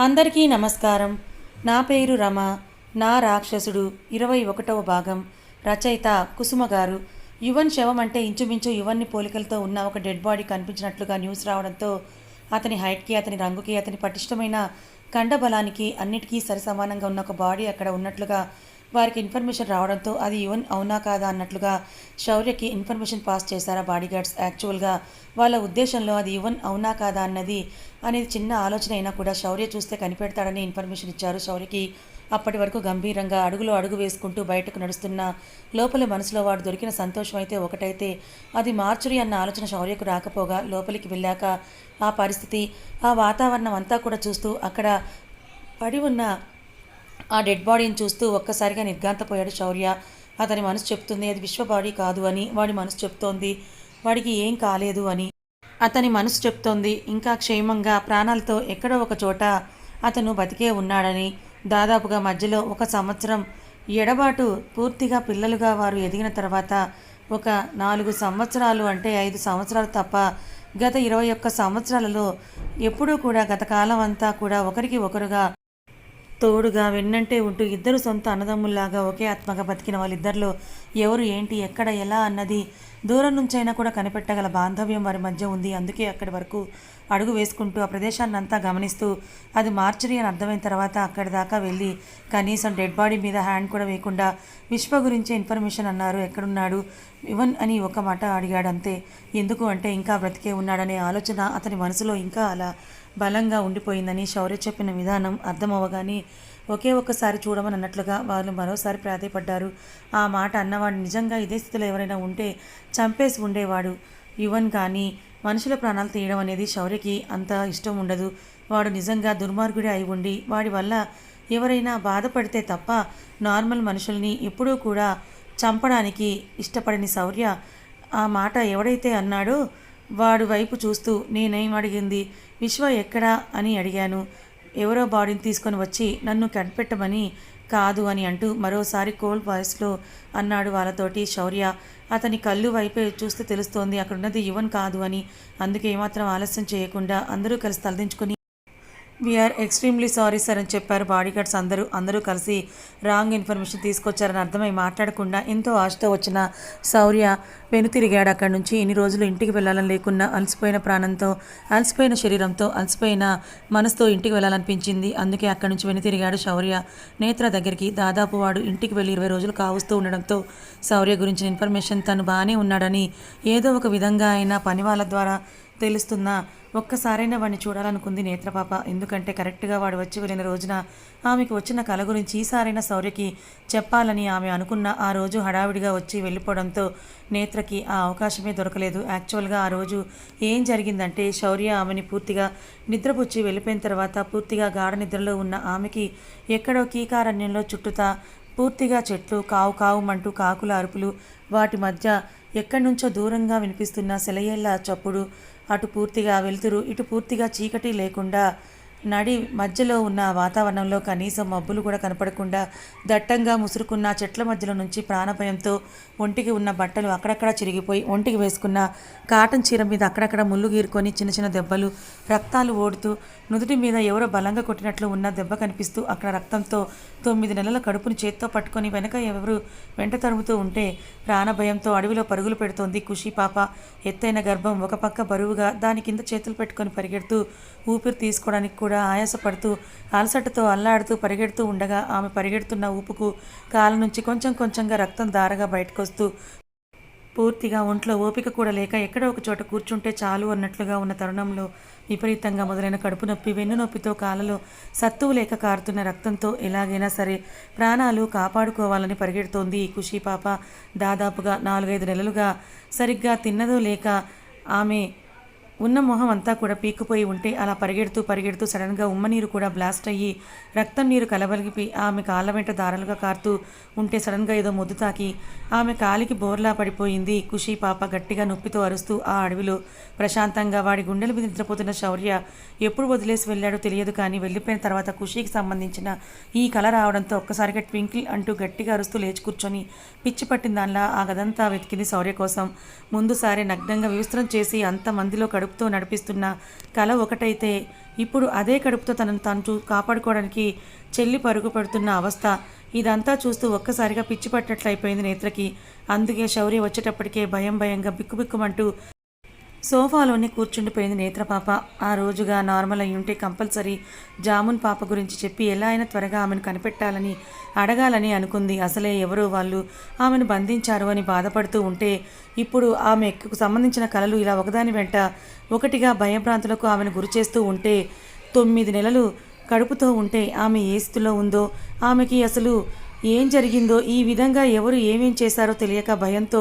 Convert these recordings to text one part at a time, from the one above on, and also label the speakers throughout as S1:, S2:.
S1: అందరికీ నమస్కారం. నా పేరు రమ. నా రాక్షసుడు. ఇరవై ఒకటవ భాగం. రచయిత కుసుమ గారు. యువన్ శవం అంటే ఇంచుమించు యువన్ని పోలికలతో ఉన్న ఒక డెడ్ బాడీ కనిపించినట్లుగా న్యూస్ రావడంతో అతని హైట్కి అతని రంగుకి అతని పటిష్టమైన కండబలానికి అన్నిటికీ సరిసమానంగా ఉన్న ఒక బాడీ అక్కడ ఉన్నట్లుగా వారికి ఇన్ఫర్మేషన్ రావడంతో అది యువన్ అవునా కాదా అన్నట్లుగా శౌర్యకి ఇన్ఫర్మేషన్ పాస్ చేశారా బాడీగార్డ్స్ యాక్చువల్గా? వాళ్ళ ఉద్దేశంలో అది యువన్ అవునా కాదా అన్నది అనేది చిన్న ఆలోచన అయినా కూడా శౌర్య చూస్తే కనిపెడతాడని ఇన్ఫర్మేషన్ ఇచ్చారు. శౌర్యకి అప్పటి వరకు గంభీరంగా అడుగులో అడుగు వేసుకుంటూ బయటకు నడుస్తున్న లోపలి మనసులో వాడు దొరికిన సంతోషం అయితే ఒకటైతే అది మార్చురి అన్న ఆలోచన శౌర్యకు రాకపోగా లోపలికి వెళ్ళాక ఆ పరిస్థితి ఆ వాతావరణం అంతా కూడా చూస్తూ అక్కడ పడి ఉన్న ఆ డెడ్ బాడీని చూస్తూ ఒక్కసారిగా నిర్గాంతపోయాడు శౌర్య. అతని మనసు చెప్తుంది అది విశ్వ బాడీ కాదు అని వాడి మనసు చెప్తోంది. వాడికి ఏం కాలేదు అని. అతని మనసు చెప్తోంది ఇంకా క్షేమంగా ప్రాణాలతో ఎక్కడో ఒక చోట అతను బతికే ఉన్నాడని. దాదాపుగా మధ్యలో ఒక సంవత్సరం ఎడబాటు పూర్తిగా పిల్లలుగా వారు ఎదిగిన తర్వాత ఒక నాలుగు సంవత్సరాలు అంటే ఐదు సంవత్సరాలు తప్ప గత ఇరవై ఒక్క సంవత్సరాలలో ఎప్పుడూ కూడా గత కాలం అంతా కూడా ఒకరికి ఒకరుగా తోడుగా వెన్నంటే ఉంటూ ఇద్దరు సొంత అన్నదమ్ముల్లాగా ఒకే ఆత్మగా బతికిన వాళ్ళిద్దరిలో ఎవరు ఏంటి ఎక్కడ ఎలా అన్నది దూరం నుంచైనా కూడా కనిపెట్టగల బాంధవ్యం వారి మధ్య ఉంది. అందుకే అక్కడి వరకు అడుగు వేసుకుంటూ ఆ ప్రదేశాన్ని అంతా గమనిస్తూ అది మార్చరీ అని అర్థమైన తర్వాత అక్కడి దాకా వెళ్ళి కనీసం డెడ్ బాడీ మీద హ్యాండ్ కూడా వేయకుండా విశ్వ గురించి ఇన్ఫర్మేషన్ అన్నారు. ఎక్కడున్నాడు ఇవన్ అని ఒక మాట అడిగాడు అంతే ఎందుకు అంటే ఇంకా బ్రతికే ఉన్నాడనే ఆలోచన అతని మనసులో ఇంకా అలా బలంగా ఉండిపోయిందని శౌర్య చెప్పిన విధానం అర్థమవగానే ఒకే ఒక్కసారి చూడమని అన్నట్లుగా వాళ్ళు మరోసారి ప్రాధాయపడ్డారు. ఆ మాట అన్నవాడు నిజంగా ఇదే స్థితిలో ఎవరైనా ఉంటే చంపేసి ఉండేవాడు. యువన్ కానీ మనుషుల ప్రాణాలు తీయడం అనేది శౌర్యకి అంత ఇష్టం ఉండదు. వాడు నిజంగా దుర్మార్గుడే అయి ఉండి వాడి వల్ల ఎవరైనా బాధపడితే తప్ప నార్మల్ మనుషుల్ని ఎప్పుడూ కూడా చంపడానికి ఇష్టపడని శౌర్య ఆ మాట ఎవడైతే అన్నాడో వాడు వైపు చూస్తూ నేనేం అడిగింది? విశ్వ ఎక్కడా? అని అడిగాను. ఎవరో బాడీని తీసుకొని వచ్చి నన్ను కనిపెట్టమని కాదు అని అంటూ మరోసారి కోల్డ్ వాయిస్లో అన్నాడు వాళ్ళతోటి శౌర్య. అతని కళ్ళు వైపే చూస్తే తెలుస్తోంది అక్కడున్నది యువన్ కాదు అని. అందుకే ఏమాత్రం ఆలస్యం చేయకుండా అందరూ కలిసి తలదించుకుని వీఆర్ ఎక్స్ట్రీమ్లీ సారీ సార్ అని చెప్పారు బాడీగార్డ్స్ అందరూ. అందరూ కలిసి రాంగ్ ఇన్ఫర్మేషన్ తీసుకొచ్చారని అర్థమై మాట్లాడకుండా ఎంతో ఆశతో వచ్చిన శౌర్య వెనుతిరిగాడు అక్కడి నుంచి. ఇన్ని రోజులు ఇంటికి వెళ్ళాలని లేకున్నా అలసిపోయిన ప్రాణంతో అలసిపోయిన శరీరంతో అలసిపోయిన మనసుతో ఇంటికి వెళ్ళాలనిపించింది. అందుకే అక్కడి నుంచి వెనుతిరిగాడు శౌర్య. నేత్ర దగ్గరికి దాదాపు వాడు ఇంటికి వెళ్ళి ఇరవై రోజులు కావస్తూ ఉండడంతో శౌర్య గురించిన ఇన్ఫర్మేషన్ తను బాగానే ఉన్నాడని ఏదో ఒక విధంగా అయినా పని వాళ్ళ ద్వారా తెలుస్తున్నా. ఒక్కసారైనా వాడిని చూడాలనుకుంది నేత్రపాప. ఎందుకంటే కరెక్ట్గా వాడు వచ్చి వెళ్ళిన రోజున ఆమెకు వచ్చిన కళ గురించి ఈసారైనా శౌర్యకి చెప్పాలని ఆమె అనుకున్న ఆ రోజు హడావిడిగా వచ్చి వెళ్ళిపోవడంతో నేత్రకి ఆ అవకాశమే దొరకలేదు. యాక్చువల్గా ఆ రోజు ఏం జరిగిందంటే శౌర్య ఆమెని పూర్తిగా నిద్రపుచ్చి వెళ్ళిపోయిన తర్వాత పూర్తిగా గాఢ నిద్రలో ఉన్న ఆమెకి ఎక్కడో కీకారణ్యంలో చుట్టుతా పూర్తిగా చెట్లు కావు కావుమంటూ కాకుల అరుపులు వాటి మధ్య ఎక్కడి నుంచో దూరంగా వినిపిస్తున్న సెలయేళ్ళ చప్పుడు అటు పూర్తిగా వెలుతురు ఇటు పూర్తిగా చీకటి లేకుండా నడి మధ్యలో ఉన్న వాతావరణంలో కనీసం మబ్బులు కూడా కనపడకుండా దట్టంగా ముసురుకున్న చెట్ల మధ్యలో నుంచి ప్రాణభయంతో ఒంటికి ఉన్న బట్టలు అక్కడక్కడ చిరిగిపోయి ఒంటికి వేసుకున్న కాటన్ చీర మీద అక్కడక్కడ ముళ్ళు గీరుకొని చిన్న చిన్న దెబ్బలు రక్తాలు ఓడుతూ నుదుటి మీద ఎవరో బలంగా కొట్టినట్లు ఉన్న దెబ్బ కనిపిస్తూ అక్కడ రక్తంతో తొమ్మిది నెలల కడుపుని చేత్తో పట్టుకొని వెనక ఎవరు వెంట తరుముతూ ఉంటే ప్రాణభయంతో అడవిలో పరుగులు పెడుతోంది ఖుషి పాప. ఎత్తైన గర్భం ఒక పక్క బరువుగా దాని కింద చేతులు పెట్టుకొని పరిగెడుతూ ఊపిరి తీసుకోవడానికి కూడా ఆయాసపడుతూ అలసటతో అల్లాడుతూ పరిగెడుతూ ఉండగా ఆమె పరిగెడుతున్న ఊపుకు కాళ్ళ నుంచి కొంచెం కొంచెంగా రక్తం దారగా బయటకొస్తూ పూర్తిగా ఒంట్లో ఓపిక కూడా లేక ఎక్కడో ఒక చోట కూర్చుంటే చాలు అన్నట్లుగా ఉన్న తరుణంలో విపరీతంగా మొదలైన కడుపు నొప్పి వెన్ను నొప్పితో కాలలో సత్తువు లేక కారుతున్న రక్తంతో ఎలాగైనా సరే ప్రాణాలు కాపాడుకోవాలని పరిగెడుతోంది ఈ ఖుషి పాప. దాదాపుగా నాలుగైదు నెలలుగా సరిగ్గా తిన్నదో లేక ఆమె ఉన్న మొహం అంతా కూడా పీక్కుపోయి ఉంటే అలా పరిగెడుతూ పరిగెడుతూ సడన్గా ఉమ్మనీరు కూడా బ్లాస్ట్ అయ్యి రక్తం నీరు కలబలిపి ఆమె కాళ్ళ వెంట దారాలుగా కారుతూ ఉంటే సడన్గా ఏదో ముద్దు తాకి ఆమె కాలికి బోర్లా పడిపోయింది. ఖుషి పాప గట్టిగా నొప్పితో అరుస్తూ ఆ అడవిలో ప్రశాంతంగా వాడి గుండెల మీద నిద్రపోతున్న శౌర్య ఎప్పుడు వదిలేసి వెళ్ళాడో తెలియదు కానీ వెళ్ళిపోయిన తర్వాత ఖుషికి సంబంధించిన ఈ కళ రావడంతో ఒక్కసారిగా ట్వింకిల్ అంటూ గట్టిగా అరుస్తూ లేచి కూర్చొని పిచ్చి పట్టిన దానిలా ఆ గదంతా వెతికింది శౌర్య కోసం. ముందుసారి నగ్నంగా వివస్త్రం చేసి అంత మందిలో కడుపు కడుపుతో నడిపిస్తున్న కళ ఒకటైతే ఇప్పుడు అదే కడుపుతో తనను తాను చూ కాపాడుకోవడానికి చెల్లి పరుగు పడుతున్న అవస్థ. ఇదంతా చూస్తూ ఒక్కసారిగా పిచ్చి పట్టినట్లయిపోయింది నేత్రకి. అందుకే శౌర్య వచ్చేటప్పటికే భయం భయంగా బిక్కుబిక్కుమంటూ సోఫాలోనే కూర్చుండిపోయింది నేత్రపాప. ఆ రోజుగా నార్మల్ అయి ఉంటే కంపల్సరీ జామున్ పాప గురించి చెప్పి ఎలా అయినా త్వరగా ఆమెను కనిపెట్టాలని అడగాలని అనుకుంది. అసలే ఎవరో వాళ్ళు ఆమెను బంధించారు అని బాధపడుతూ ఉంటే ఇప్పుడు ఆమెకు సంబంధించిన కళలు ఇలా ఒకదాని వెంట ఒకటిగా భయభ్రాంతులకు ఆమెను గురి చేస్తూ ఉంటే తొమ్మిది నెలలు కడుపుతో ఉంటే ఆమె ఏ స్థితిలో ఉందో ఆమెకి అసలు ఏం జరిగిందో ఈ విధంగా ఎవరు ఏమేం చేశారో తెలియక భయంతో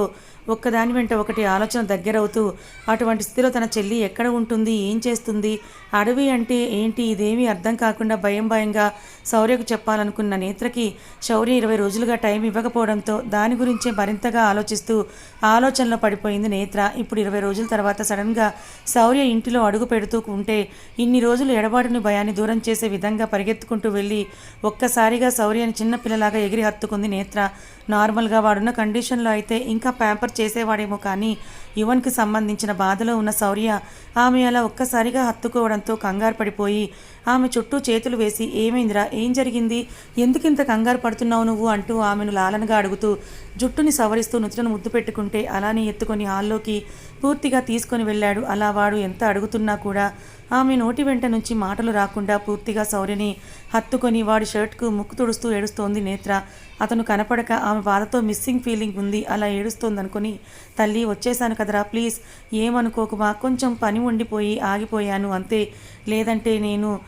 S1: ఒక్కదాని వెంట ఒకటి ఆలోచన దగ్గరవుతూ అటువంటి స్థితిలో తన చెల్లి ఎక్కడ ఉంటుంది ఏం చేస్తుంది అడవి అంటే ఏంటి ఇదేమీ అర్థం కాకుండా భయం భయంగా శౌర్యకు చెప్పాలనుకున్న నేత్రకి శౌర్య ఇరవై రోజులుగా టైం ఇవ్వకపోవడంతో దాని గురించే మరింతగా ఆలోచిస్తూ ఆలోచనలో పడిపోయింది నేత్ర. ఇప్పుడు ఇరవై రోజుల తర్వాత సడన్గా శౌర్య ఇంటిలో అడుగు పెడుతూ ఉంటే ఇన్ని రోజులు ఎడబాటుని భయాన్ని దూరం చేసే విధంగా పరిగెత్తుకుంటూ వెళ్ళి ఒక్కసారిగా శౌర్యని చిన్నపిల్లలాగా ఎగిరి హత్తుకుంది నేత్ర. నార్మల్గా వాడున్న కండిషన్లో అయితే ఇంకా ప్యాంపర్ చేసేవాడేమో కానీ యువన్కి సంబంధించిన బాధలో ఉన్న శౌర్య ఆమె అలా ఒక్కసారిగా హత్తుకోవడంతో కంగారు పడిపోయి ఆమె చుట్టూ చేతులు వేసి ఏమైందిరా? ఏం జరిగింది? ఎందుకింత కంగారు పడుతున్నావు నువ్వు? అంటూ ఆమెను లాలనగా అడుగుతూ జుట్టుని సవరిస్తూ నుతులను ముద్దు పెట్టుకుంటే అలానే ఎత్తుకొని హాల్లోకి పూర్తిగా తీసుకొని వెళ్ళాడు. అలా వాడు ఎంత అడుగుతున్నా కూడా ఆమె నోటి వెంట నుంచి మాటలు రాకుండా పూర్తిగా శౌర్యని హత్తుకొని వాడి షర్ట్కు ముక్కు తుడుస్తూ ఏడుస్తోంది నేత్ర. అతను కనపడక ఆమె బాధతో మిస్సింగ్ ఫీలింగ్ ఉంది. అలా ఏడుస్తోందనుకుని తల్లి వచ్చేసాను కదరా ప్లీజ్. ఏమనుకోకుమా? కొంచెం పని ఉండిపోయి ఆగిపోయాను. అంతే. లేదంటే నేను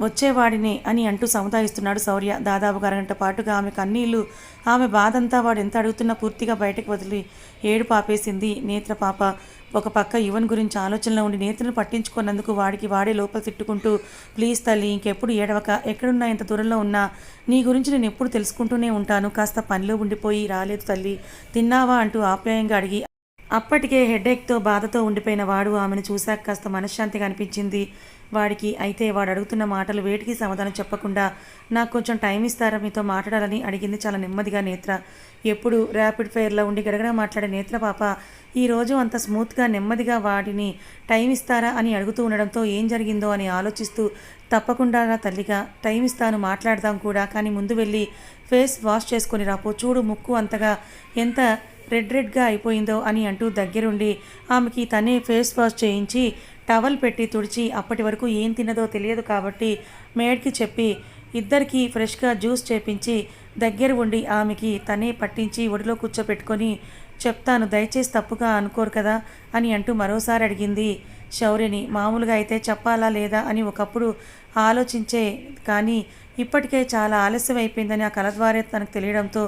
S1: వచ్చేవాడినే అని అంటూ సముదాయిస్తున్నాడు శౌర్య. దాదాపు అరగంట పాటుగా ఆమె కన్నీళ్ళు ఆమె బాధంతా వాడు ఎంత అడుగుతున్నా పూర్తిగా బయటకు వదిలి ఏడు పాపేసింది నేత్ర పాప ఒక పక్క యువన్ గురించి ఆలోచనలో ఉండి నేత్రను పట్టించుకున్నందుకు వాడికి వాడే లోపల తిట్టుకుంటూ ప్లీజ్ తల్లి ఇంకెప్పుడు ఏడవక ఎక్కడున్నా ఇంత దూరంలో ఉన్నా నీ గురించి నేను ఎప్పుడు తెలుసుకుంటూనే ఉంటాను కాస్త పనిలో ఉండిపోయి రాలేదు తల్లి తిన్నావా? అంటూ ఆప్యాయంగా అడిగి అప్పటికే హెడేక్తో బాధతో ఉండిపోయిన వాడు ఆమెను చూశాక కాస్త మనశ్శాంతిగా అనిపించింది. వాడికి అయితే వాడు అడుగుతున్న మాటలు వేటికి సమాధానం చెప్పకుండా నాకు కొంచెం టైం ఇస్తారా మీతో మాట్లాడాలని? అడిగింది చాలా నెమ్మదిగా నేత్ర. ఎప్పుడు? ర్యాపిడ్ ఫైర్లో ఉండి గడగడ మాట్లాడే నేత్ర పాప ఈరోజు అంత స్మూత్గా నెమ్మదిగా వాడిని టైం ఇస్తారా అని అడుగుతూ ఉండడంతో ఏం జరిగిందో అని ఆలోచిస్తూ తప్పకుండా నా తల్లిగా టైం ఇస్తాను మాట్లాడదాం కూడా కానీ ముందు వెళ్ళి ఫేస్ వాష్ చేసుకొని రాపో చూడు ముక్కు అంతగా ఎంత రెడ్ రెడ్గా అయిపోయిందో అని అంటూ దగ్గరుండి ఆమెకి తనే ఫేస్ వాష్ చేయించి టవల్ పెట్టి తుడిచి అప్పటి వరకు ఏం తిన్నదో తెలియదు కాబట్టి మేడ్కి చెప్పి ఇద్దరికి ఫ్రెష్గా జ్యూస్ చేపించి దగ్గర ఉండి ఆమెకి తనే పట్టించి ఒడిలో కూర్చోపెట్టుకొని చెప్తాను దయచేసి తప్పుగా అనుకోరు కదా అని అంటూ మరోసారి అడిగింది. శౌర్యని మామూలుగా అయితే చెప్పాలా లేదా అని ఒకప్పుడు ఆలోచించే కానీ ఇప్పటికే చాలా ఆలస్యం అయిపోయిందని ఆ కళ ద్వారా తనకు తెలియడంతో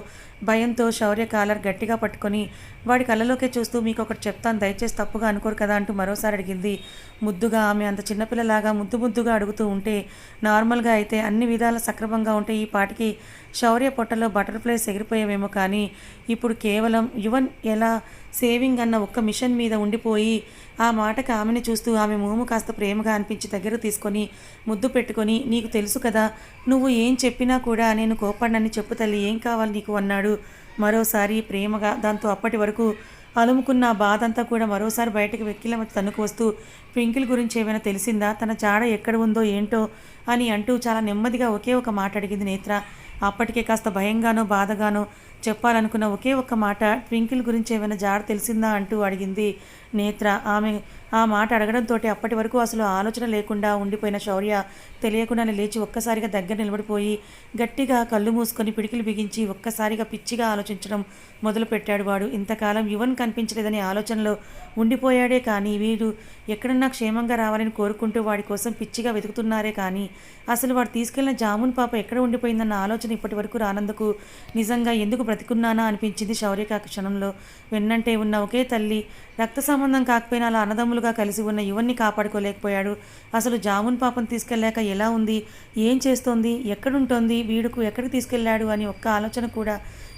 S1: భయంతో శౌర్య కాలర్ గట్టిగా పట్టుకొని వాడి కళ్ళలోకి చూస్తూ మీకు ఒకటి చెప్తాను దయచేసి తప్పుగా అనుకోరు కదా అంటూ మరోసారి అడిగింది. ముద్దుగా ఆమె అంత చిన్నపిల్లలాగా ముద్దు ముద్దుగా అడుగుతూ ఉంటే నార్మల్గా అయితే అన్ని విధాల సక్రమంగా ఉంటే ఈ పాటికి శౌర్య పొట్టలో బటర్ఫ్లైస్ ఎగిరిపోయేవేమో కానీ ఇప్పుడు కేవలం యువన్ ఎలా సేవింగ్ అన్న ఒక్క మిషన్ మీద ఉండిపోయి ఆ మాటకు ఆమెను చూస్తూ ఆమె మోము కాస్త ప్రేమగా అనిపించి దగ్గర తీసుకొని ముద్దు పెట్టుకొని నీకు తెలుసు కదా నువ్వు ఏం చెప్పినా కూడా నేను కోపడినని చెప్పు తల్లి ఏం కావాలి నీకు? అన్నాడు. మరోసారి ప్రేమగా దాంతో అప్పటి వరకు అలుముకున్న బాధంతా బాధ అంతా కూడా మరోసారి బయటకు వెక్కిల తన్నుకు వస్తూ ట్వింకిల్ గురించి ఏమైనా తెలిసిందా? తన జాడ ఎక్కడ ఉందో ఏంటో? అని అంటూ చాలా నెమ్మదిగా ఒకే ఒక మాట అడిగింది నేత్ర. అప్పటికే కాస్త భయంగానో బాధగానో చెప్పాలనుకున్న ఒకే ఒక్క మాట ట్వింకిల్ గురించి ఏమైనా జాడ తెలిసిందా అంటూ అడిగింది నేత్ర. ఆమె ఆ మాట అడగడంతో అప్పటి వరకు అసలు ఆలోచన లేకుండా ఉండిపోయిన శౌర్య తెలియకుండానే లేచి ఒక్కసారిగా దగ్గర నిలబడిపోయి గట్టిగా కళ్ళు మూసుకొని పిడికిలు బిగించి ఒక్కసారిగా పిచ్చిగా ఆలోచించడం మొదలుపెట్టాడు వాడు. ఇంతకాలం యువన్ కనిపించలేదనే ఆలోచనలో ఉండిపోయాడే కానీ వీడు ఎక్కడన్నా క్షేమంగా రావాలని కోరుకుంటూ వాడి కోసం పిచ్చిగా వెతుకుతున్నారే కానీ అసలు వాడు తీసుకెళ్ళిన జామున్ పాప ఎక్కడ ఉండిపోయిందన్న ఆలోచన ఇప్పటి వరకు రానందుకు నిజంగా ఎందుకు బ్రతికున్నానా అనిపించింది శౌర్యక క్షణంలో. వెన్నంటే ఉన్న ఒకే తల్లి రక్త సంబంధం కాకపోయినా అలా అన్నదమ్ములుగా కలిసి ఉన్న యువన్ని కాపాడుకోలేకపోయాడు. అసలు జామున్ పాపను తీసుకెళ్ళాక ఎలా ఉంది? ఏం చేస్తోంది? ఎక్కడుంటోంది? వీడుకు ఎక్కడికి తీసుకెళ్ళాడు అని ఒక్క ఆలోచన కూడా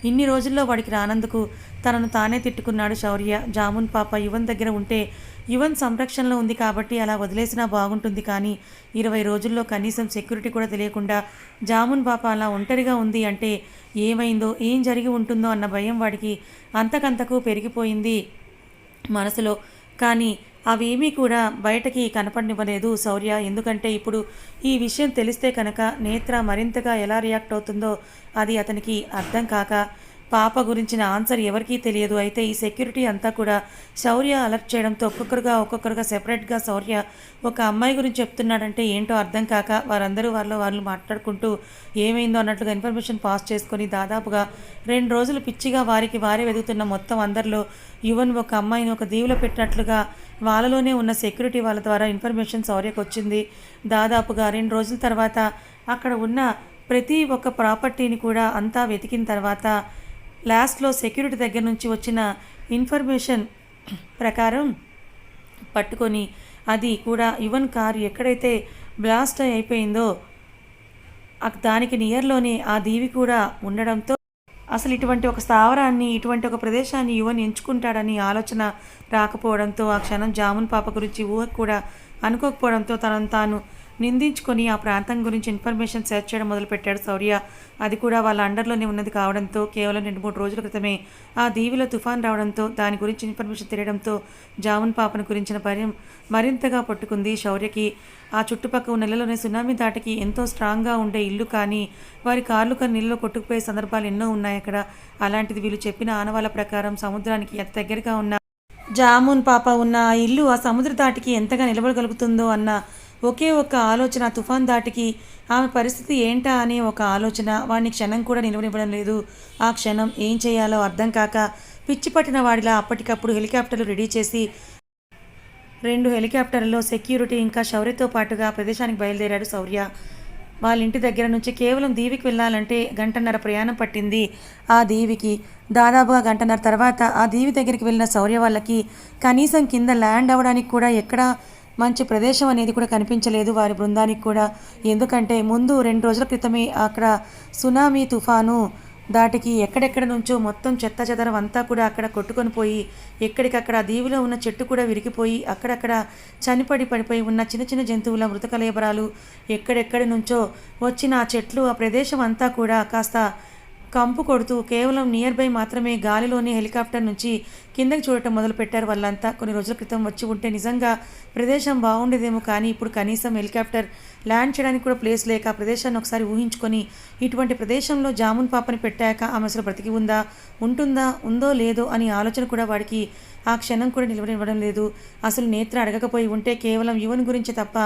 S1: ఇన్ని రోజుల్లో వాడికి రానందుకు తనను తానే తిట్టుకున్నాడు శౌర్య. జామున్ పాప యువన్ దగ్గర ఉంటే యువన్ సంరక్షణలో ఉంది కాబట్టి అలా వదిలేసినా బాగుంటుంది కానీ ఇరవై రోజుల్లో కనీసం సెక్యూరిటీ కూడా తెలియకుండా జామున్ పాప అలా ఒంటరిగా ఉంది అంటే ఏమైందో ఏం జరిగి ఉంటుందో అన్న భయం వాడికి అంతకంతకు పెరిగిపోయింది మనసులో. కానీ అవేమీ కూడా బయటకి కనపడనివ్వలేదు శౌర్య. ఎందుకంటే ఇప్పుడు ఈ విషయం తెలిస్తే కనుక నేత్ర మరింతగా ఎలా రియాక్ట్ అవుతుందో అది అతనికి అర్థం కాక పాప గురించిన ఆన్సర్ ఎవరికీ తెలియదు. అయితే ఈ సెక్యూరిటీ అంతా కూడా శౌర్య అలర్ట్ చేయడంతో ఒక్కొక్కరుగా ఒక్కొక్కరుగా సెపరేట్గా శౌర్య ఒక అమ్మాయి గురించి చెప్తున్నాడంటే ఏంటో అర్థం కాక వారందరూ వాళ్ళ వాళ్ళు మాట్లాడుకుంటూ ఏమైందో అన్నట్లుగా ఇన్ఫర్మేషన్ పాస్ చేసుకొని దాదాపుగా రెండు రోజులు పిచ్చిగా వారికి వారే వెతుకుతున్న మొత్తం అందరిలో యువన్ ఒక అమ్మాయిని ఒక దీవులో పెట్టినట్లుగా వాళ్ళలోనే ఉన్న సెక్యూరిటీ వాళ్ళ ద్వారా ఇన్ఫర్మేషన్ శౌర్యకు వచ్చింది. దాదాపుగా రెండు రోజుల తర్వాత అక్కడ ఉన్న ప్రతి ఒక్క ప్రాపర్టీని కూడా అంతా వెతికిన తర్వాత లాస్ట్లో సెక్యూరిటీ దగ్గర నుంచి వచ్చిన ఇన్ఫర్మేషన్ ప్రకారం పట్టుకొని అది కూడా యువన్ కారు ఎక్కడైతే బ్లాస్ట్ అయిపోయిందో దానికి నియర్లోనే ఆ దీవి కూడా ఉండడంతో అసలు ఇటువంటి ఒక స్థావరాన్ని ఇటువంటి ఒక ప్రదేశాన్ని యువన్ ఎంచుకుంటాడని ఆలోచన రాకపోవడంతో ఆ క్షణం జామున్ పాప గురించి ఊహ కూడా అనుకోకపోవడంతో తనను తాను నిందించుకొని ఆ ప్రాంతం గురించి ఇన్ఫర్మేషన్ సెర్చ్ చేయడం మొదలుపెట్టాడు శౌర్య. అది కూడా వాళ్ళ అండర్లోనే ఉన్నది కావడంతో కేవలం రెండు మూడు రోజుల క్రితమే ఆ దీవిలో తుఫాన్ రావడంతో దాని గురించి ఇన్ఫర్మేషన్ తెలియడంతో జామున్ పాపను గురించిన పరిం మరింతగా పట్టుకుంది శౌర్యకి. ఆ చుట్టుపక్కల ఉన్న నెలలోనే సునామీ దాటికి ఎంతో స్ట్రాంగ్గా ఉండే ఇల్లు కానీ వారి కార్లు కానీ నీళ్ళలో కొట్టుకుపోయే సందర్భాలు ఎన్నో ఉన్నాయి అక్కడ. అలాంటిది వీళ్ళు చెప్పిన ఆనవాళ్ళ ప్రకారం సముద్రానికి ఎంత దగ్గరగా ఉన్న జామున్ పాప ఉన్న ఆ ఇల్లు ఆ సముద్ర దాటికి ఎంతగా నిలబడగలుగుతుందో అన్న ఒకే ఒక్క ఆలోచన తుఫాన్ దాటికి ఆమె పరిస్థితి ఏంటా అనే ఒక ఆలోచన వాడిని క్షణం కూడా నిలవనివ్వడం లేదు. ఆ క్షణం ఏం చేయాలో అర్థం కాక పిచ్చి పట్టిన వాడిలా అప్పటికప్పుడు హెలికాప్టర్లు రెడీ చేసి రెండు హెలికాప్టర్లలో సెక్యూరిటీ ఇంకా శౌర్యతో పాటుగా ప్రదేశానికి బయలుదేరాడు శౌర్య. వాళ్ళ ఇంటి దగ్గర నుంచి కేవలం దీవికి వెళ్ళాలంటే గంటన్నర ప్రయాణం పట్టింది. ఆ దీవికి దాదాపుగా గంటన్నర తర్వాత ఆ దీవి దగ్గరికి వెళ్ళిన శౌర్య వాళ్ళకి కనీసం కింద ల్యాండ్ అవ్వడానికి కూడా ఎక్కడా మంచి ప్రదేశం అనేది కూడా కనిపించలేదు వారి బృందానికి కూడా. ఎందుకంటే ముందు రెండు రోజుల క్రితమే అక్కడ సునామీ తుఫాను దాటికి ఎక్కడెక్కడ నుంచో మొత్తం చెత్త చెదరం అంతా కూడా అక్కడ కొట్టుకొని పోయి ఎక్కడికక్కడ దీవిలో ఉన్న చెట్టు కూడా విరిగిపోయి అక్కడక్కడ చనిపడి పడిపోయి ఉన్న చిన్న చిన్న జంతువుల మృతకలేబరాలు ఎక్కడెక్కడి నుంచో వచ్చిన ఆ చెట్లు ఆ ప్రదేశం అంతా కూడా కాస్త కంపు కొడుతూ కేవలం నియర్ బై మాత్రమే గాలిలోని హెలికాప్టర్ నుంచి కిందకి చూడటం మొదలుపెట్టారు వాళ్ళంతా. కొన్ని రోజుల క్రితం వచ్చి ఉంటే నిజంగా ప్రదేశం బాగుండేదేమో కానీ ఇప్పుడు కనీసం హెలికాప్టర్ ల్యాండ్ చేయడానికి కూడా ప్లేస్ లేక ఆ ప్రదేశాన్ని ఒకసారి ఊహించుకొని ఇటువంటి ప్రదేశంలో జామున్ పాపని పెట్టాక ఆమె అసలు బ్రతికి ఉందా ఉంటుందా ఉందో లేదో అని ఆలోచన కూడా వాడికి ఆ క్షణం కూడా నిలవనివ్వడం లేదు. అసలు నేత్ర అడగకపోయి ఉంటే కేవలం యువన్ గురించి తప్ప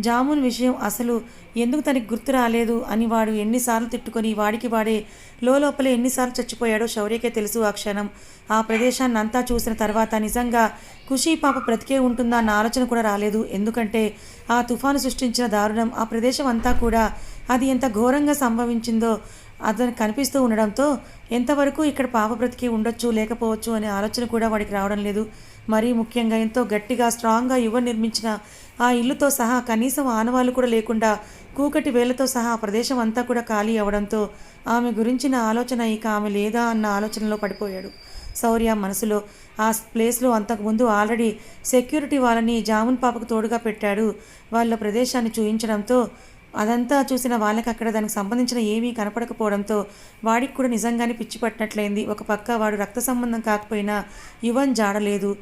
S1: జామున్ విషయం అసలు ఎందుకు తనకి గుర్తు రాలేదు అని వాడు ఎన్నిసార్లు తిట్టుకొని వాడికి వాడే లోపల ఎన్నిసార్లు చచ్చిపోయాడో శౌర్యకే తెలుసు ఆ క్షణం. ఆ ప్రదేశాన్ని అంతా చూసిన తర్వాత నిజంగా ఖుషీ పాప బ్రతికే ఉంటుందా అన్న ఆలోచన కూడా రాలేదు. ఎందుకంటే ఆ తుఫాను సృష్టించిన దారుణం ఆ ప్రదేశం అంతా కూడా అది ఎంత ఘోరంగా సంభవించిందో అతను కనిపిస్తూ ఉండడంతో ఎంతవరకు ఇక్కడ పాప బ్రతికి ఉండొచ్చు లేకపోవచ్చు అనే ఆలోచన కూడా వాడికి రావడం లేదు. మరీ ముఖ్యంగా ఎంతో గట్టిగా స్ట్రాంగ్గా యువ నిర్మించిన ఆ ఇల్లుతో సహా కనీసం ఆనవాళ్ళు కూడా లేకుండా కూకటి వేలతో సహా ఆ ప్రదేశం అంతా కూడా ఖాళీ అవడంతో ఆమె గురించిన ఆలోచన ఇక ఆమె లేదా అన్న ఆలోచనలో పడిపోయాడు. శౌర్య మనసులో ఆ ప్లేస్లో అంతకుముందు ఆల్రెడీ సెక్యూరిటీ వాళ్ళని జామున్ పాపకు తోడుగా పెట్టాడు. వాళ్ళ ప్రదేశాన్ని చూయించడంతో అదంతా చూసిన వాళ్ళకి అక్కడ దానికి సంబంధించిన ఏమీ కనపడకపోవడంతో వాడికి కూడా నిజంగానే పిచ్చి పట్టినట్లయింది. ఒక పక్క వాడు రక్త సంబంధం కాకపోయినా యువన్ జాడలేదు.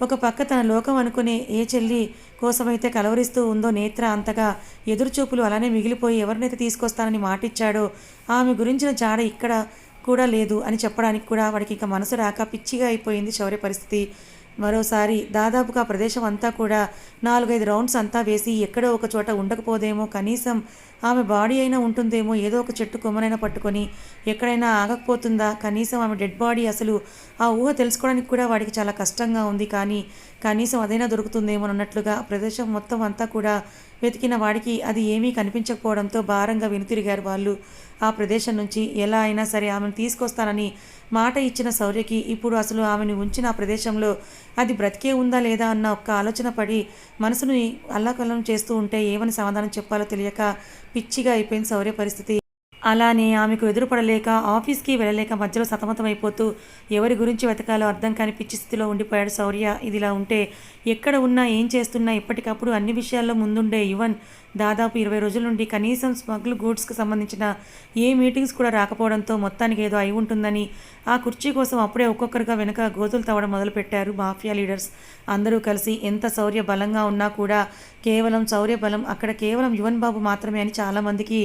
S1: ఒక పక్క తన లోకం అనుకునే ఏ చెల్లి కోసమైతే కలవరిస్తూ ఉందో నేత్ర అంతగా ఎదురుచూపులు అలానే మిగిలిపోయి ఎవరినైతే తీసుకొస్తానని మాటిచ్చాడో ఆమె గురించిన జాడ ఇక్కడ కూడా లేదు అని చెప్పడానికి కూడా వాడికి ఇంకా మనసు రాక పిచ్చిగా అయిపోయింది శౌర్య పరిస్థితి. మరోసారి దాదాపుగా ప్రదేశం అంతా కూడా నాలుగైదు రౌండ్స్ అంతా వేసి ఎక్కడో ఒక చోట ఉండకపోదేమో కనీసం ఆమె బాడీ అయినా ఉంటుందేమో ఏదో ఒక చెట్టు కొమ్మనైనా పట్టుకొని ఎక్కడైనా ఆగకపోతుందా? కనీసం ఆమె డెడ్ బాడీ అసలు ఆ ఊహ తెలుసుకోవడానికి కూడా వాడికి చాలా కష్టంగా ఉంది. కానీ కనీసం అదైనా దొరుకుతుందేమో అన్నట్లుగా ప్రదేశం మొత్తం అంతా కూడా వెతికిన వాడికి అది ఏమీ కనిపించకపోవడంతో భారంగా వెనుతిరిగారు వాళ్ళు. ఆ ప్రదేశం నుంచి ఎలా అయినా సరే ఆమెను తీసుకొస్తానని మాట ఇచ్చిన శౌర్యకి ఇప్పుడు అసలు ఆమెను ఉంచిన ఆ ప్రదేశంలో అది బ్రతికే ఉందా లేదా అన్న ఒక్క ఆలోచన పడి మనసును అల్లాకల్లం చేస్తూ ఉంటే ఏమని సమాధానం చెప్పాలో తెలియక పిచ్చిగా అయిపోయింది శౌర్య పరిస్థితి. అలానే ఆమెకు ఎదురుపడలేక ఆఫీస్కి వెళ్ళలేక మధ్యలో సతమతమైపోతూ ఎవరి గురించి వెతకాలో అర్థం కాని పిచ్చి స్థితిలో ఉండిపోయాడు శౌర్య ఇదిలా ఉంటే ఎక్కడ ఉన్నా ఏం చేస్తున్నా ఎప్పటికప్పుడు అన్ని విషయాల్లో ముందుండే యువన్ దాదాపు ఇరవై రోజుల నుండి కనీసం స్మగ్ల్ గూడ్స్కి సంబంధించిన ఏ మీటింగ్స్ కూడా రాకపోవడంతో మొత్తానికి ఏదో అయి ఉంటుందని ఆ కుర్చీ కోసం అప్పుడే ఒక్కొక్కరుగా వెనుక గోతులు తవ్వడం మొదలుపెట్టారు మాఫియా లీడర్స్. అందరూ కలిసి ఎంత శౌర్య బలంగా ఉన్నా కూడా కేవలం శౌర్య బలం అక్కడ కేవలం యువన్ బాబు మాత్రమే అని చాలామందికి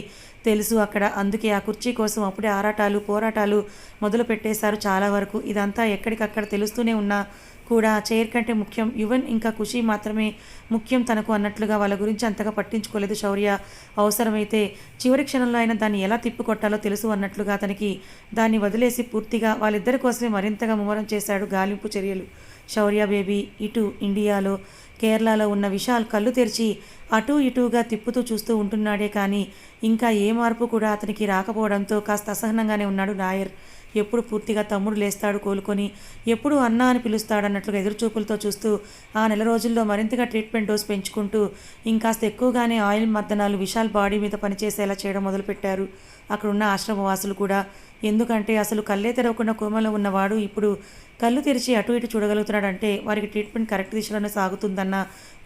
S1: తెలుసు అక్కడ. అందుకే ఆ కుర్చీ కోసం అప్పుడే ఆరాటాలు పోరాటాలు మొదలు పెట్టేశారు చాలా వరకు. ఇదంతా ఎక్కడికక్కడ తెలుస్తూనే ఉన్నా కూడా చైర్ కంటే ముఖ్యం. యువన్ ఇంకా ఖుషి మాత్రమే ముఖ్యం తనకు అన్నట్లుగా వాళ్ళ గురించి అంతగా పట్టించుకోలేదు శౌర్య. అవసరమైతే చివరి క్షణంలో అయినా దాన్ని ఎలా తిప్పికొట్టాలో తెలుసు అన్నట్లుగా అతనికి దాన్ని వదిలేసి పూర్తిగా వాళ్ళిద్దరి కోసమే మరింతగా ముమ్మరం చేశాడు గాలింపు చర్యలు. శౌర్య బేబీ ఇటు ఇండియాలో కేరళలో ఉన్న విశాల్ కళ్ళు తెరిచి అటూ ఇటూగా తిప్పుతూ చూస్తూ ఉంటున్నాడే కానీ ఇంకా ఏ మార్పు కూడా అతనికి రాకపోవడంతో కాస్త అసహనంగానే ఉన్నాడు నాయర్. ఎప్పుడు పూర్తిగా తమ్ముడు లేస్తాడు కోలుకొని ఎప్పుడు అన్న అని పిలుస్తాడన్నట్లుగా ఎదురుచూపులతో చూస్తూ ఆ నెల రోజుల్లో మరింతగా ట్రీట్మెంట్ డోస్ పెంచుకుంటూ ఇంకాస్త ఎక్కువగానే ఆయిల్ మర్దనాలు విశాల్ బాడీ మీద పనిచేసేలా చేయడం మొదలుపెట్టారు. అక్కడున్న ఆశ్రమవాసులు కూడా ఎందుకంటే అసలు కళ్ళే తెరవకుండా కోమలో ఉన్నవాడు ఇప్పుడు కళ్ళు తెరిచి అటు ఇటు చూడగలుగుతున్నాడంటే వారికి ట్రీట్మెంట్ కరెక్ట్ దిశలోనే సాగుతుందన్న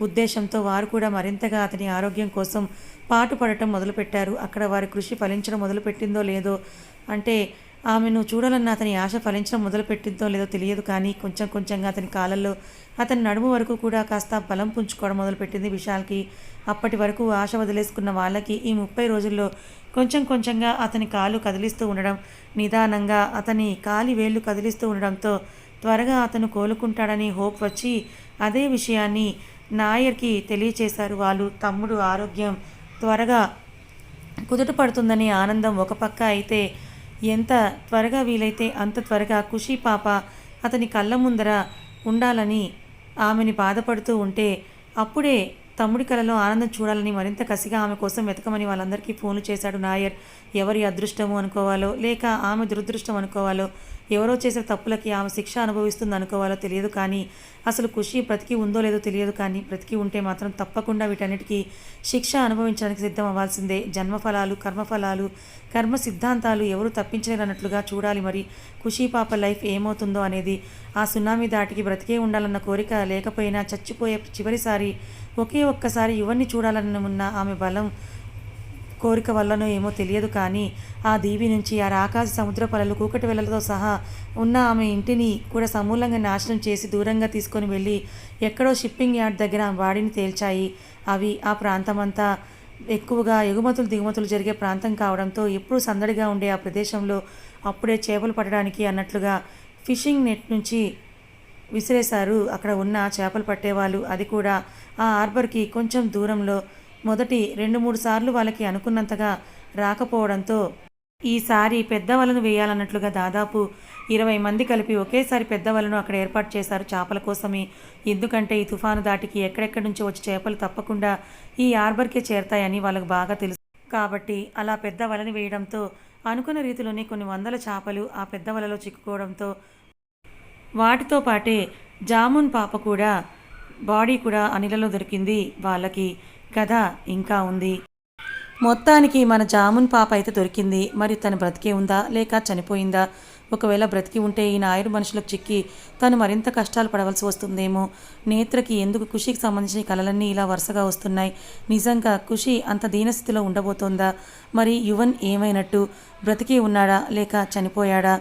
S1: ఉద్దేశంతో వారు కూడా మరింతగా అతని ఆరోగ్యం కోసం పాటుపడటం మొదలుపెట్టారు. అక్కడ వారి కృషి ఫలించడం మొదలుపెట్టిందో లేదో అంటే ఆమెను చూడాలన్న అతని ఆశ ఫలించడం మొదలుపెట్టిందో లేదో తెలియదు కానీ కొంచెం కొంచెంగా అతని కాలంలో అతని నడుము వరకు కూడా కాస్త బలం పుంజుకోవడం మొదలుపెట్టింది విశాల్కి. అప్పటి వరకు ఆశ వదిలేసుకున్న వాళ్ళకి ఈ ముప్పై రోజుల్లో కొంచెం కొంచెంగా అతని కాలు కదిలిస్తూ ఉండడం నిదానంగా అతని కాలి వేళ్ళు కదిలిస్తూ ఉండడంతో త్వరగా అతను కోలుకుంటాడని హోప్ వచ్చి అదే విషయాన్ని నాయర్కి తెలియచేశారు వాళ్ళు. తమ్ముడు ఆరోగ్యం త్వరగా కుదుట పడుతుందని ఆనందం ఒక పక్క అయితే ఎంత త్వరగా వీలైతే అంత త్వరగా ఖుషి పాప అతని కళ్ళ ముందర ఉండాలని ఆమెని బాధపడుతూ ఉంటే అప్పుడే తమ్ముడి కలలో ఆనందం చూడాలని మరింత కసిగా ఆమె కోసం వెతకమని వాళ్ళందరికీ ఫోన్లు చేశాడు నాయర్. ఎవరి అదృష్టము అనుకోవాలో లేక ఆమె దురదృష్టం అనుకోవాలో ఎవరో చేసే తప్పులకి ఆమె శిక్ష అనుభవిస్తుంది అనుకోవాలో తెలియదు కానీ అసలు ఖుషి బ్రతికి ఉందో లేదో తెలియదు కానీ బ్రతికి ఉంటే మాత్రం తప్పకుండా వీటన్నిటికీ శిక్ష అనుభవించడానికి సిద్ధం అవ్వాల్సిందే జన్మఫలాలు కర్మఫలాలు కర్మ సిద్ధాంతాలు ఎవరు తప్పించలేరన్నట్లుగా చూడాలి మరి. ఖుషి పాప లైఫ్ ఏమవుతుందో అనేది ఆ సునామీ దాటికి బ్రతికే ఉండాలన్న కోరిక లేకపోయినా చచ్చిపోయే చివరిసారి ఒకే ఒక్కసారి యువన్ని చూడాలని ఉన్న ఆమె బలం కోరిక వల్లనో ఏమో తెలియదు కానీ ఆ దీవి నుంచి ఆ ఆకాశ సముద్ర పలలు కూకటి వెళ్ళలతో సహా ఉన్న ఆమె ఇంటిని కూడా సమూలంగా నాశనం చేసి దూరంగా తీసుకొని వెళ్ళి ఎక్కడో షిప్పింగ్ యార్డ్ దగ్గర వాడిని తేల్చాయి. అవి ఆ ప్రాంతమంతా ఎక్కువగా ఎగుమతులు దిగుమతులు జరిగే ప్రాంతం కావడంతో ఎప్పుడూ సందడిగా ఉండే ఆ ప్రదేశంలో అప్పుడే చేపలు పట్టడానికి అన్నట్లుగా ఫిషింగ్ నెట్ నుంచి విసిరేశారు. అక్కడ ఉన్న చేపలు పట్టేవాళ్ళు. అది కూడా ఆ హార్బర్కి కొంచెం దూరంలో. మొదటి రెండు మూడు సార్లు వాళ్ళకి అనుకున్నంతగా రాకపోవడంతో ఈసారి పెద్ద వలను వేయాలన్నట్లుగా దాదాపు ఇరవై మంది కలిపి ఒకేసారి పెద్ద వలను అక్కడ ఏర్పాటు చేశారు చేపల కోసమే. ఎందుకంటే ఈ తుఫాను దాటికి ఎక్కడెక్కడి నుంచి వచ్చి చేపలు తప్పకుండా ఈ హార్బర్కే చేరతాయని వాళ్ళకు బాగా తెలుసు. కాబట్టి అలా పెద్ద వలని వేయడంతో అనుకున్న రీతిలోనే కొన్ని వందల చేపలు ఆ పెద్ద వలలో చిక్కుకోవడంతో వాటితో పాటే జామున్ పాప కూడా బాడీ కూడా అనిలలో దొరికింది వాళ్ళకి. కథ ఇంకా ఉంది. మొత్తానికి మన జామున్ పాప అయితే దొరికింది. మరి తను బ్రతికే ఉందా లేక చనిపోయిందా? ఒకవేళ బ్రతికి ఉంటే ఈ నాయుడు మనుషులకు చిక్కి తను మరింత కష్టాలు పడవలసి వస్తుందేమో. నేత్రకి ఎందుకు ఖుషికి సంబంధించిన కళలన్నీ ఇలా వరుసగా వస్తున్నాయి? నిజంగా ఖుషి అంత దీనస్థితిలో ఉండబోతోందా? మరి యువన్ ఏమైనట్టు? బ్రతికి ఉన్నాడా లేక చనిపోయాడా?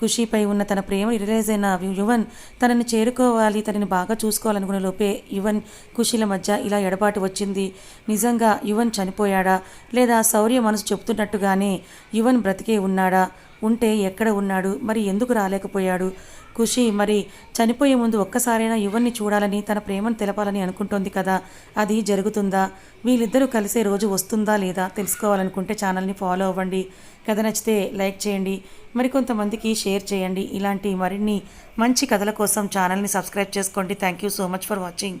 S1: ఖుషీపై ఉన్న తన ప్రేమ రిలైజ్ అయిన యువన్ తనని చేరుకోవాలి తనని బాగా చూసుకోవాలనుకునే లోపే యువన్ ఖుషీల మధ్య ఇలా ఎడబాటు వచ్చింది. నిజంగా యువన్ చనిపోయాడా లేదా శౌర్య మనసు చెప్తున్నట్టుగానే యువన్ బ్రతికే ఉన్నాడా? ఉంటే ఎక్కడ ఉన్నాడు? మరి ఎందుకు రాలేకపోయాడు? ఖుషి మరి చనిపోయే ముందు ఒక్కసారైనా యువన్ని చూడాలని తన ప్రేమను తెలపాలని అనుకుంటోంది కదా? అది జరుగుతుందా? వీళ్ళిద్దరూ కలిసే రోజు వస్తుందా లేదా తెలుసుకోవాలనుకుంటే ఛానల్ని ఫాలో అవ్వండి. కథ నచ్చితే లైక్ చేయండి. మరికొంతమందికి షేర్ చేయండి. ఇలాంటి మరిన్ని మంచి కథల కోసం ఛానల్ని సబ్స్క్రైబ్ చేసుకోండి. Thank you so much for watching.